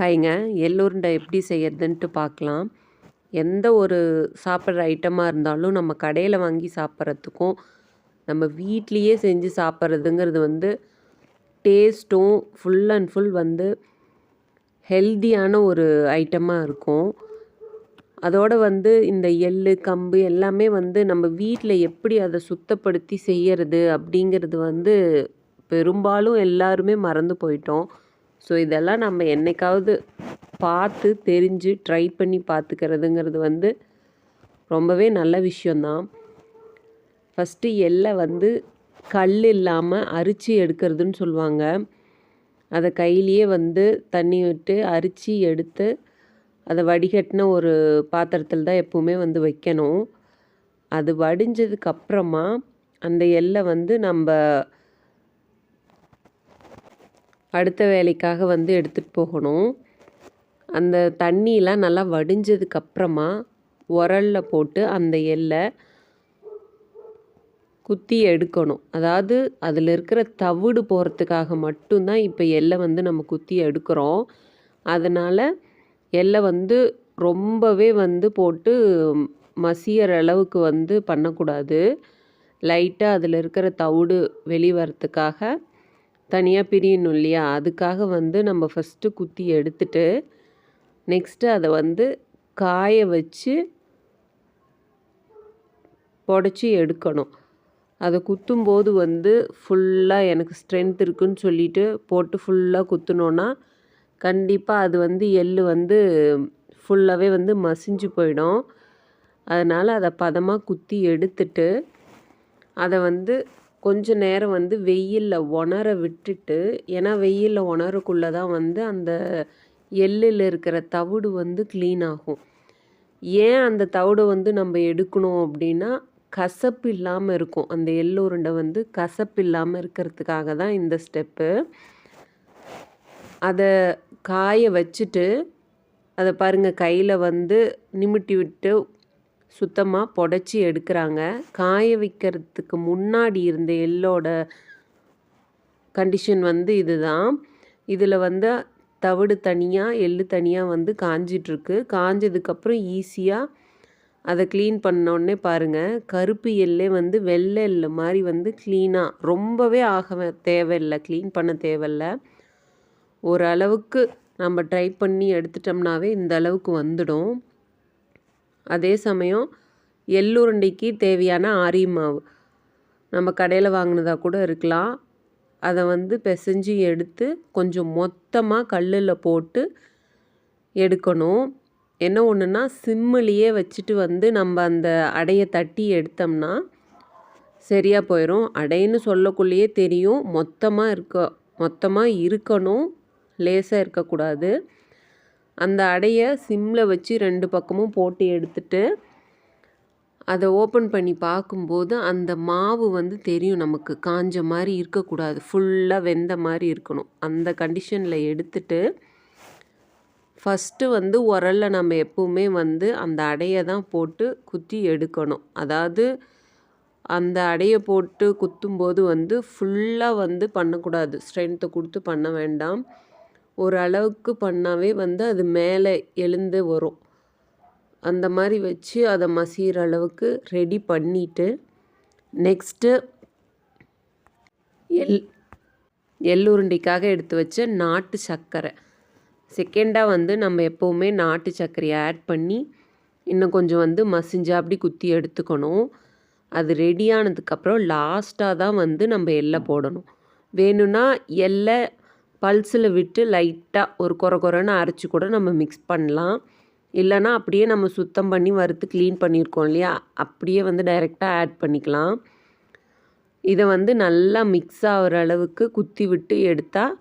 ஹாய்ங்க எள்ளுருண்டை எப்படி செய்யறதுன்ட்டு பார்க்கலாம். எந்த ஒரு சாப்பிட்ற ஐட்டமாக இருந்தாலும் நம்ம கடையில் வாங்கி சாப்பிட்றதுக்கும் நம்ம வீட்லேயே செஞ்சு சாப்பிட்றதுங்கிறது வந்து டேஸ்ட்டும் ஃபுல் அண்ட் ஃபுல் வந்து ஹெல்தியான ஒரு ஐட்டமாக இருக்கும். அதோட வந்து இந்த எள் கம்பு எல்லாமே வந்து நம்ம வீட்டில் எப்படி அதை சுத்தப்படுத்தி செய்யறது அப்படிங்கிறது வந்து பெரும்பாலும் எல்லாருமே மறந்து போயிட்டோம். ஸோ இதெல்லாம் நம்ம என்னைக்காவது பார்த்து தெரிஞ்சு ட்ரை பண்ணி பார்த்துக்கிறதுங்கிறது வந்து ரொம்பவே நல்ல விஷயந்தான். ஃபஸ்ட்டு எள்ளை வந்து கல் இல்லாமல் அரிச்சு எடுக்கிறதுன்னு சொல்லுவாங்க. அதை கையிலேயே வந்து தண்ணி விட்டு அரிச்சு எடுத்து அதை வடிகட்டின ஒரு பாத்திரத்தில் தான் எப்போவுமே வந்து வைக்கணும். அது வடிஞ்சதுக்கப்புறமா அந்த எல்லை வந்து நம்ம அடுத்த வேலைக்காக வந்து எடுத்துகிட்டு போகணும். அந்த தண்ணியெலாம் நல்லா வடிஞ்சதுக்கு அப்புறமா உரலில் போட்டு அந்த எல்லை குத்தி எடுக்கணும். அதாவது அதில் இருக்கிற தவிடு போகிறதுக்காக மட்டும்தான் இப்போ எல்லை வந்து நம்ம குத்தி எடுக்கிறோம். அதனால் எல்லை வந்து ரொம்பவே வந்து போட்டு மசியற அளவுக்கு வந்து பண்ணக்கூடாது. லைட்டாக அதில் இருக்கிற தவிடு வெளி வரத்துக்காக தனியாக பிரியணும் இல்லையா? அதுக்காக வந்து நம்ம ஃபஸ்ட்டு குத்தி எடுத்துட்டு நெக்ஸ்ட்டு அதை வந்து காய வச்சு புடச்சி எடுக்கணும். அதை குத்தும்போது வந்து ஃபுல்லாக எனக்கு ஸ்ட்ரென்த் இருக்குன்னு சொல்லிட்டு போட்டு ஃபுல்லாக குத்துனோன்னா கண்டிப்பாக அது வந்து எள் வந்து ஃபுல்லாகவே வந்து மசிஞ்சு போயிடும். அதனால் அதை பதமாக குத்தி எடுத்துட்டு அதை வந்து கொஞ்ச நேரம் வந்து வெயிலில் உணர விட்டுட்டு ஏன்னா வெயிலில் உணரக்குள்ளே தான் வந்து அந்த எள்ளில் இருக்கிற தவிடு வந்து க்ளீன் ஆகும். ஏன் அந்த தவிடை வந்து நம்ம எடுக்கணும் அப்படின்னா கசப்பு இல்லாமல் இருக்கும். அந்த எள்ளுருண்டை வந்து கசப்பு இல்லாமல் இருக்கிறதுக்காக தான் இந்த ஸ்டெப்பு. அதை காய வச்சுட்டு அதை பாருங்கள் கையில் வந்து நிமிட்டி விட்டு சுத்தமாக புடச்சி எடுக்கிறாங்க. காய வைக்கிறதுக்கு முன்னாடி இருந்த எள்ளோட கண்டிஷன் வந்து இதுதான். இதில் வந்து தவிடு தனியாக எள்ளு தனியாக வந்து காஞ்சிட்ருக்கு. காஞ்சதுக்கப்புறம் ஈஸியாக அதை க்ளீன் பண்ணோடனே பாருங்கள் கருப்பு எள்ளே வந்து வெள்ளை எள்ளு மாதிரி வந்து க்ளீனாக ரொம்பவே ஆக தேவையில்லை க்ளீன் பண்ண தேவையில்ல. ஓரளவுக்கு நம்ம ட்ரை பண்ணி எடுத்துட்டோம்னாவே இந்த அளவுக்கு வந்துடும். அதே சமயம் எள்ளுருண்டைக்கு தேவையான ஆரி மாவு. நம்ம கடையில் வாங்கினதா கூட இருக்கலாம். அதை வந்து பிசைஞ்சு எடுத்து கொஞ்சம் மொத்தமாக கல்லில் போட்டு எடுக்கணும். என்ன ஒன்றுன்னா சிம்மிலேயே வச்சுட்டு வந்து நம்ம அந்த அடையை தட்டி எடுத்தோம்னா சரியாக போயிடும் அடைன்னு சொல்லக்குள்ளேயே தெரியும். மொத்தமாக இருக்க மொத்தமாக இருக்கணும். லேசாக இருக்கக்கூடாது. அந்த அடையை சிம்மில் வச்சு ரெண்டு பக்கமும் போட்டு எடுத்துட்டு அதை ஓப்பன் பண்ணி பார்க்கும்போது அந்த மாவு வந்து தெரியும் நமக்கு. காஞ்ச மாதிரி இருக்கக்கூடாது. ஃபுல்லாக வெந்த மாதிரி இருக்கணும். அந்த கண்டிஷனில் எடுத்துட்டு ஃபஸ்ட்டு வந்து உரலில் நம்ம எப்போவுமே வந்து அந்த அடையை தான் போட்டு குத்தி எடுக்கணும். அதாவது அந்த அடையை போட்டு குத்தும்போது வந்து ஃபுல்லாக வந்து பண்ணக்கூடாது. ஸ்ட்ரென்த்தை கொடுத்து பண்ண வேண்டாம். ஓரளவுக்கு பண்ணாவே வந்து அது மேலே எழுந்து வரும். அந்த மாதிரி வச்சு அதை மசிகிற அளவுக்கு ரெடி பண்ணிவிட்டு நெக்ஸ்ட்டு எள் எள்ளுருண்டிக்காக எடுத்து வச்ச நாட்டு சர்க்கரை செகண்டாக வந்து நம்ம எப்போவுமே நாட்டு சர்க்கரையை ஆட் பண்ணி இன்னும் கொஞ்சம் வந்து மசிஞ்சா அப்படி குத்தி எடுத்துக்கணும். அது ரெடியானதுக்கப்புறம் லாஸ்ட்டாக தான் வந்து நம்ம எள்ளை போடணும். வேணும்னா எள்ளை பல்ஸில் விட்டு லைட்டாக ஒரு குறை குறைன்னு அரைச்சி கூட நம்ம மிக்ஸ் பண்ணலாம். இல்லைனா அப்படியே நம்ம சுத்தம் பண்ணி வறுத்து க்ளீன் பண்ணியிருக்கோம் இல்லையா? அப்படியே வந்து டைரெக்டாக ஆட் பண்ணிக்கலாம். இதை வந்து நல்லா மிக்ஸ் ஆகிற அளவுக்கு குத்தி விட்டு எடுத்தால்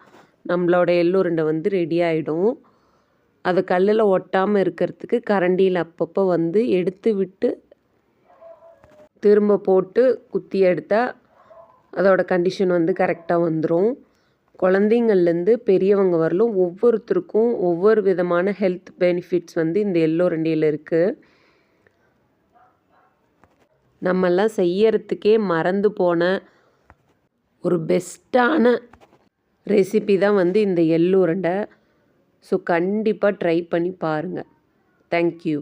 நம்மளோட எள்ளுருண்டை வந்து ரெடி ஆகிடும் அதை கல்லில் ஒட்டாமல் இருக்கிறதுக்கு கரண்டியில் அப்பப்போ வந்து எடுத்து விட்டு திரும்ப போட்டு குத்தி எடுத்தால் அதோட கண்டிஷன் வந்து கரெக்டாக வந்துடும் குழந்தைங்கள்லேருந்து பெரியவங்க வரலும் ஒவ்வொருத்தருக்கும் ஒவ்வொரு விதமான ஹெல்த் பெனிஃபிட்ஸ் வந்து இந்த எள்ளோரண்டியில் இருக்குது நம்மெல்லாம் செய்யறதுக்கே மறந்து போன ஒரு பெஸ்ட்டான ரெசிபி தான் வந்து இந்த எள்ளூரண்டை ஸோ கண்டிப்பாக ட்ரை பண்ணி பாருங்கள் தேங்க்யூ